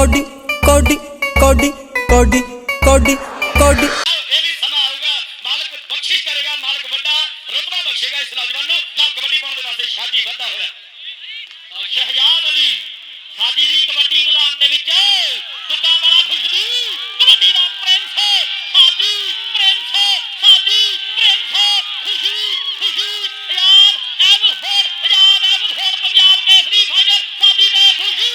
Cody ਕੋਡੀ ਕੋਡੀ ਕੋਡੀ ਕੋਡੀ ਕੋਡੀ। ਇਹ ਵੀ ਸਮਾਂ ਆਊਗਾ। ਮਾਲਕ ਬਖਸ਼ਿਸ਼ ਕਰੇਗਾ, ਮਾਲਕ ਵੱਡਾ, ਰਤਬਾ ਬਖਸ਼ੇਗਾ ਇਸ ਨੌਜਵਾਨ ਨੂੰ। ਨਾ ਕਬੱਡੀ ਪਾਉਣ ਦੇ ਵਾਸਤੇ ਸ਼ਾਦੀ ਵੱਧਾ ਹੋਇਆ। ਸ਼ਹਿਜਾਦ ਅਲੀ ਸਾਜੀ ਦੀ ਕਬੱਡੀ ਮੈਦਾਨ ਦੇ ਵਿੱਚ। ਦੁੱਗਾ ਵਾਲਾ ਖੁਸ਼ਬੂ ਕਬੱਡੀ ਦਾ ਪ੍ਰਿੰਸ ਸਾਜੀ ਪ੍ਰਿੰਸ ਸਾਜੀ ਪ੍ਰਿੰਸ ਖੁਸ਼ੀ ਖੁਸ਼ੀ ਯਾਰ Avonford Punjab Avonford Punjab Kesari final Saji ਦੇ ਖੁਸ਼ੀ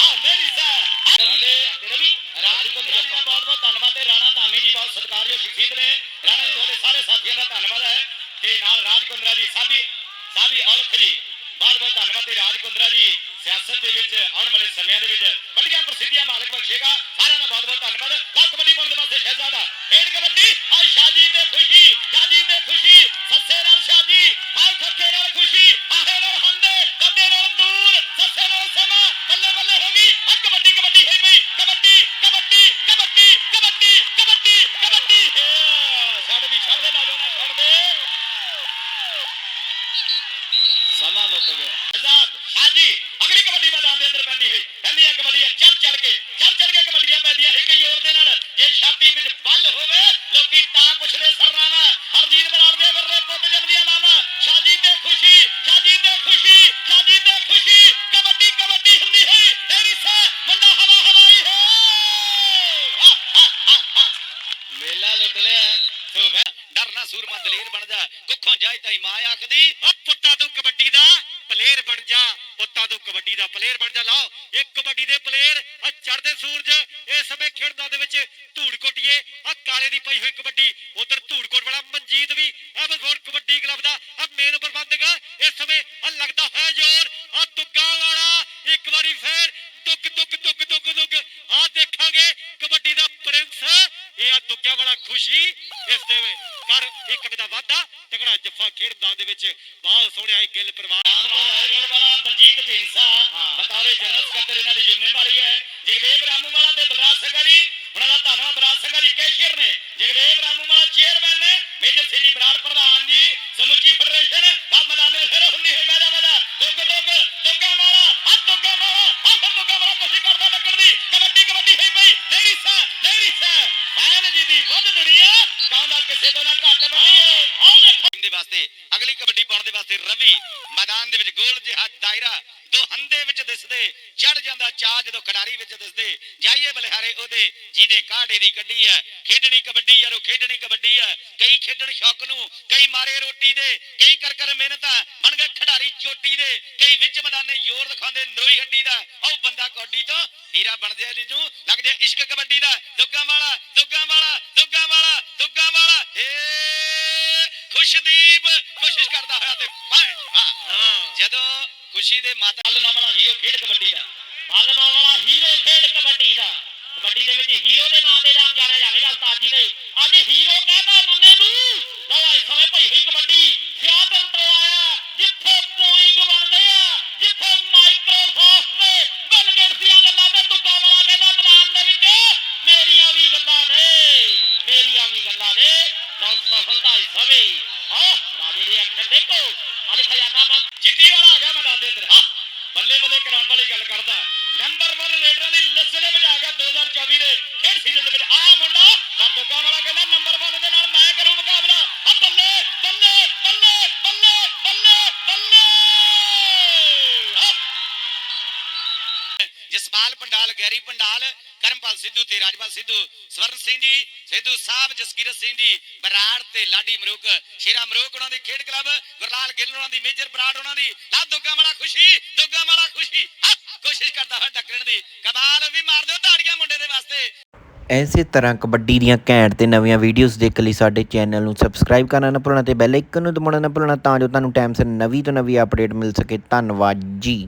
ਹਾਂ ਮੇਰੀ ਸਰ ਰਵੀ ਰਵੀ ਰਾਜ ਕੁੰਦਰਾ ਜੀ ਦਾ ਬਹੁਤ ਬਹੁਤ ਧੰਨਵਾਦ ਤੇ ਰਾਣਾ ਧਾਮੀ ਜੀ ਬਹੁਤ ਸਤਿਕਾਰਯੋਗ ਸ਼ਖਸੀਅਤ ਨੇ। ਰਾਣਾ ਜੀ, ਤੁਹਾਡੇ ਸਾਰੇ ਸਾਥੀਆਂ ਦਾ ਧੰਨਵਾਦ ਹੈ ਤੇ ਨਾਲ ਰਾਜ ਕੁੰਦਰਾ ਜੀ, ਸਾਬੀ ਸਾਬੀ ਔਲਖ ਜੀ, ਬਹੁਤ ਬਹੁਤ ਧੰਨਵਾਦ ਤੇ ਰਾਜ ਕੁੰਦਰਾ ਜੀ, ਸਿਆਸਤ ਦੇ ਵਿੱਚ ਆਉਣ ਵਾਲੇ ਸਮਿਆਂ ਦੇ ਵਿੱਚ ਵੱਡੀਆਂ ਪ੍ਰਸਿੱਧੀਆਂ ਮਾਲਕ ਬਖਸ਼ੇਗਾ। ਸਾਰਿਆਂ ਦਾ ਬਹੁਤ ਬਹੁਤ ਧੰਨਵਾਦ। ਲਾ ਕਬੱਡੀ ਪਾਉਣ ਦੇ ਵਾਸਤੇ ਸ਼ਹਿਜ਼ਾਦਾ ਖੇਡ ਕਬੱਡੀ। ਆ ਸ਼ਾਦੀ ਤੇ ਖੁਸ਼ੀ ਸ਼ਾਦੀ ਤੇ ਖੁਸ਼ੀ ਸੱਸੇ ਨਾਲ ਸ਼ਾਦੀ ਹਾਏ ਖੱਖੇ ਨਾਲ ਖੁਸ਼ੀ ਆਹੇ ਨਾਲ ਹੰਦੇ ਕੰਦੇ ਨਾਲ ਦੂਰ ਸੱਸੇ ਨਾਲ ਸਮਾਂ ਬੱਲੇ ਬੱਲੇ ਹੋ ਗਈ ਆ ਕਬੱਡੀ ਕਬੱਡੀ ਹੋਈ ਪਈ ਕਬੱਡੀ ਕਬੱਡੀ ਕਬੱਡੀ ਕਬੱਡੀ ਕਬੱਡੀ ਕਬੱਡੀ ਹੇ ਛੱਡ ਵੀ ਛੱਡ ਦੇ ਨੌਜਵਾਨਾਂ ਛੱਡ ਦੇ ਸਮਾਂ ਮੁੱਕ ਗਿਆ ਆਜ਼ਾਦ ਹਾਜੀ ਅਗਲੀ ਕਬੱਡੀ ਮੈਦਾਨ ਦੇ ਅੰਦਰ ਪੈਂਦੀ ਹੈ ਕਹਿੰਦੀਆਂ ਕਬੱਡੀਆਂ ਚੜ ਚੜ ਕੇ ਚੜ ਚੜ ਕੇ ਕਬੱਡੀਆਂ ਪੈਂਦੀਆਂ ਇੱਕ ਜ਼ੋਰ ਦੇ ਨਾਲ ਜੇ ਛਾਤੀ ਵਿੱਚ ਬੱਲ ਹੋਵੇ ਲੋਕੀ ਤਾਂ ਪੁੱਛਦੇ ਸਰਨਾਵਾ ਹਰਜੀਤ ਬਰਾੜ ਦੇ ਵਰਲੇ ਪੁੱਤ ਜੰਮਦੀਆਂ ਮਾਵਾਂ ਸ਼ਾਦੀ ਤੇ ਖੁਸ਼ੀ ਸ਼ਾਦੀ ਤੇ ਖੁਸ਼ੀ ਸ਼ਾਦੀ ਤੇ ਖੁਸ਼ੀ ਕਬੱਡੀ ਕਬੱਡੀ ਹੁੰਦੀ ਹੈ ਤੇਰੀ ਸਾ ਮੁੰਡਾ ਹਵਾ ਹਵਾਈ ਹੈ ਹਾ, ਹਾ, ਹਾ, ਹਾ। ਮੇਲਾ ਲੁੱਟ ਲਿਆ ਤੂੰ ਵੈ ਡਰਨਾ ਸੂਰਮਾ ਦਲੇਰ ਬਣ ਜਾ ਕੁੱਖੋਂ ਜਾਏ ਮਾਂ ਆਖਦੀ ਓ ਪੁੱਤਾ ਤੂੰ ਕਬੱਡੀ ਦਾ ਪਲੇਅਰ ਬਣ ਜਾ। ਪੁੱਤਾ ਤੂੰ ਕਬੱਡੀ ਦਾ ਪਲੇਅਰ ਬਣ ਜਾ। ਲਾਓ ਇੱਕ ਕਬੱਡੀ ਦੇ ਪਲੇਅਰ ਆ ਚੜਦੇ ਸੂਰਜ ਇਸ ਸਮੇਂ ਖੇਡਦਾ ਦੇ ਵਿੱਚ ਧੂੜ ਕੋਟੀਏ ਆ ਕਾਲੇ ਦੀ ਪਈ ਹੋਈ ਕਬੱਡੀ, ਉਧਰ ਧੂੜਕੋਟ ਵਾਲਾ ਮਨਜੀਤ ਵੀ ਐਵਨਫੋਰਡ ਕਬੱਡੀ ਕਲੱਬ ਦਾ ਆ ਮੇਨ ਪ੍ਰਬੰਧਕ, ਇਸ ਸਮੇਂ ਆ ਲੱਗਦਾ ਹੈ ਜ਼ੋਰ ਆ ਦੁੱਗਾ ਵਾਲਾ, ਇੱਕ ਵਾਰੀ ਫੇਰ ਦੁੱਗ ਦੁੱਗ ਦੁੱਗ ਦੁੱਗ ਦੁੱਗ ਆ ਦੇਖਾਂਗੇ ਕਬੱਡੀ ਦਾ ਪ੍ਰਿੰਸ ਇਹ ਆ ਦੁੱਗਿਆ ਵਾਲਾ ਖੁਸ਼ੀ ਇਸ ਦੇ ਵਿੱਚ। ਕਰ ਇੱਕ ਦਾ ਵਾਧਾ ਤਕੜਾ ਜੱਫਾ ਖੇਡ ਮੈਦਾਨ ਦੇ ਵਿੱਚ ਬਹੁਤ ਸੋਹਣਿਆ ਇਹ ਗਿੱਲ ਪਰਿਵਾਰ। ਰਾਏਗੜ੍ਹ ਵਾਲਾ ਬਲਜੀਤ ਢੀਂਸਾ ਬਤੌਰੇ ਜਨਰਲ ਸਕੱਤਰ ਇਹਨਾਂ ਦੀ ਜ਼ਿੰਮੇਵਾਰੀ ਹੈ। ਜਗਦੇਵ ਰਾਮੂ ਵਾਲਾ ਤੇ ਬਲਰਾਜ ਸਿੰਘਾ ਜੀ ਉਹਨਾਂ ਦਾ ਧੰਨਵਾਦ ਬਲਰਾਜ ਸਿੰਘਾ ਜੀ ਕੈਸ਼ੀਅਰ ਨੇ। ਜਗਦੇਵ ਰਾਮੂ ਵਾਲਾ ਚੇਅਰਮੈਨ ਨੇ ਮੇਜਰ ਸਿੰਘ ਜੀ ਬਰਾੜ ਪ੍ਰਧਾਨ ਜੀ ਸਮੁੱਚੀ ਫੈਡਰੇਸ਼ਨ ਆ ਮੈਦਾਨ ਦੇ ਫਿਰ ਹੁੰਦੀ ਹੈ ਵਾਦਾ ਵਾਦਾ ਦੁੱਗ ਦੁੱਗ ਦੁੱਗਾ ਵਾਲਾ ਹੱਥ ਦੁੱਗਾ ਵਾਲਾ ਆ ਫਿਰ ਦੁੱਗਾ ਵਾਲਾ ਕੋਸ਼ਿਸ਼ ਕਰਦਾ ਲੱਗਣ ਦੀ ਕਬੱਡੀ ਕਬੱਡੀ ਹੋਈ ਪਈ ਲੇਡੀ ਸਾ ਲੇਡੀ ਸਾ ਫੈਨ ਜੀ ਦੀ ਵੱਧ ਦੁਨੀਆ ਕਾਉਂਦਾ ਕਿਸੇ ਤੋਂ ਨਾ ਘੱਟ ਬੰਦੀਏ ਆਓ ਦੇਖੋ ਟੀਮ ਦੇ ਵਾਸਤੇ ਅਗਲੀ ਕਬੱਡੀ ਪਾਉਣ ਦੇ ਵਾਸਤੇ ਰਵੀ ਮੈਦਾਨ ਦੇ ਵਿੱਚ ਗੋਲ ਜਿਹਾ ਦਾਇਰਾ ਦੋ ਹੰਦੇ ਵਿੱਚ ਦਿਸਦੇ, ਚੜ ਜਾਂਦਾ ਚਾਹ ਜਦੋਂ ਖਿਡਾਰੀ ਵਿੱਚ ਦਿਸਦੇ। ਜਾਈਏ ਬਲਿਹਾਰੇ ਉਹਦੇ, ਜਿਹਦੇ ਕਾਢੇ ਦੀ ਕੱਢੀ ਹੈ। ਖੇਡਣੀ ਕਬੱਡੀ ਯਾਰੋ ਖੇਡਣੀ ਕਬੱਡੀ ਹੈ। ਕਈ ਖੇਡਣ ਸ਼ੌਕ ਨੂੰ, ਕਈ ਮਾਰੇ ਰੋਟੀ ਦੇ, ਕਈ ਕਰ ਕਰ ਮਿਹਨਤਾਂ, ਬਣ ਗਏ ਖਿਡਾਰੀ ਚੋਟੀ ਦੇ। ਕਈ ਵਿੱਚ ਮੈਦਾਨੇ ਜ਼ੋਰ ਦਿਖਾਉਂਦੇ ਨਰੋਈ ਹੱਡੀ ਦਾ। ਉਹ ਬੰਦਾ ਕੌਡੀ ਤੋਂ ਹੀਰਾ ਬਣਦੇ ਆ ਜੂ ਲੱਗਦੇ ਇਸ਼ਕ ਕਬੱਡੀ ਦਾ। ਦੁੱਗਾ ਵਾਲਾ ਦੁੱਗਾ ਵਾਲਾ ਦੁੱਗਾ ਵਾਲਾ ਦੁੱਗਾ ਵਾਲਾ ਏ ਖੁਸ਼ਦੀਪ ਕੋਸ਼ਿਸ਼ ਕਰਦਾ ਹੋਇਆ ਤੇ ਪੈਣ ਹਾਂ ਜਦੋਂ ਖੁਸ਼ੀ ਦੇ ਮਾਤਾ ਬਲ ਵਾਲਾ ਹੀਰੋ ਖੇਡ ਕਬੱਡੀ ਦਾ। ਬਲ ਨਾਮ ਵਾਲਾ ਹੀਰੋ ਖੇਡ ਕਬੱਡੀ ਦਾ। ਕਬੱਡੀ ਦੇ ਵਿੱਚ ਹੀਰੋ ਦੇ ਨਾਂ ਤੇ ਨਾਮ ਜਾਣਿਆ ਜਾਵੇਗਾ ਉਸਤਾਦ ਜੀ ਨੇ। ਅੱਜ ਹੀਰੋ ਕਹਤਾ ਮੰਨੇ ਨੂੰ ਲਓ ਇਸ ਸਮੇਂ ਭਈ ਹੋਈ ਕਬੱਡੀ ਸਿਆਟਲ ਤੋਂ ਆਇਆ ਜਿੱਥੇ ਬੋਇੰਗ ਬਣਦੇ ਆ ਜਿੱਥੇ ਮਾਈਕਰੋਸਾਫਟ ਨੇ ਬਿਲ ਗੇਟਸ ਦੀਆਂ ਗੱਲਾਂ ਤੇ ਦੁੱਗਾ ਵਾਲਾ ਕਹਿੰਦਾ ਮੈਦਾਨ ਦੇ ਵਿੱਚ ਮੇਰੀਆਂ ਵੀ ਗੱਲਾਂ ਨੇ ਮੇਰੀਆਂ ਵੀ ਗੱਲਾਂ ਨੇ ਲਓ ਸਫਲਤਾ ਇਸ ਸਮੇਂ ਆਹ ਰਾਜੇ ਦੇ ਅੱਖਰ ਦੇਖੋ ਅੱਜ ਖਜ਼ਾਨਾ ਮੰਨ, ਚਿੱਟੀ ਵਾਲਾ ਆ ਗਿਆ ਮੈਦਾਨ ਦੇ ਅੰਦਰ ਬੱਲੇ ਬੱਲੇ ਕਰਾਉਣ ਵਾਲੀ ਗੱਲ ਕਰਦਾ। ਨੰਬਰ 1 ਰੇਡਰਾਂ ਦੀ ਲਿਸਟ ਦੇ ਵਿੱਚ ਆ ਗਿਆ 2024 ਦੇ ਖੇਡ ਸੀਜ਼ਨ ਦੇ ਵਿੱਚ ਆ ਮੁੰਡਾ ਪਰ ਦੁੱਗਾ ਵਾਲਾ ਕਹਿੰਦਾ ਨੰਬਰ 1 ਦੇ ਨਾਲ ਮੈਂ ਕਰੂੰ ਮੁਕਾਬਲਾ ਆ ਬੱਲੇ ਬੱਲੇ ਬੱਲੇ ਬੱਲੇ ਬੱਲੇ ਬੱਲੇ ਹਾਂ ਜਸਪਾਲ ਪੰਡਾਲ ਗੈਰੀ ਪੰਡਾਲ, ਕਰਮਪਾਲ ਸਿੱਧੂ ਤੇ ਰਾਜਪਾਲ ਸਿੱਧੂ, ਸਵਰਨ ਸਿੰਘ ਜੀ, ਸਿੱਧੂ ਸਾਹਿਬ, ਜਸਕੀਰਤ ਸਿੰਘ ਜੀ, ਬਰਾੜ ਤੇ ਲਾਡੀ ਮਰੂਕ, ਸ਼ੇਰਾ ਮਰੂਕ ਉਹਨਾਂ ਦੀ ਖੇਡ ਕਲੱਬ, ਗੁਰਲਾਲ ਗਿੱਲ ਉਹਨਾਂ ਦੀ ਮੇਜਰ, ਬਰਾੜ ਉਹਨਾਂ ਦੀ, ਲਾ ਦੁੱਗਾ ਵਾਲਾ ਖੁਸ਼ੀ, ਦੁੱਗਾ ਵਾਲਾ ਖੁਸ਼ੀ ਕੋਸ਼ਿਸ਼ ਕਰਦਾ ਹੋਇਆ ਟੱਕਰਨ ਦੀ, ਕਮਾਲ ਵੀ ਮਾਰ ਦਿਓ ਤਾੜੀਆਂ ਮੁੰਡੇ ਦੇ ਵਾਸਤੇ। ਐਸੇ ਤਰ੍ਹਾਂ ਕਬੱਡੀ ਦੀਆਂ ਘੈਂਟ ਤੇ ਨਵੀਆਂ ਵੀਡੀਓਜ਼ ਦੇਖਣ ਲਈ ਸਾਡੇ ਚੈਨਲ ਨੂੰ ਸਬਸਕ੍ਰਾਈਬ ਕਰਨਾ ਨਾ ਭੁੱਲਣਾ ਤੇ ਬੈਲ ਆਈਕਨ ਨੂੰ ਦਬਾਉਣਾ ਨਾ ਭੁੱਲਣਾ ਤਾਂ ਜੋ ਤੁਹਾਨੂੰ ਟਾਈਮ ਸਿਰ ਨਵੀਂ ਤੋਂ ਨਵੀਂ ਅਪਡੇਟ ਮਿਲ ਸਕੇ। ਧੰਨਵਾਦ ਜੀ।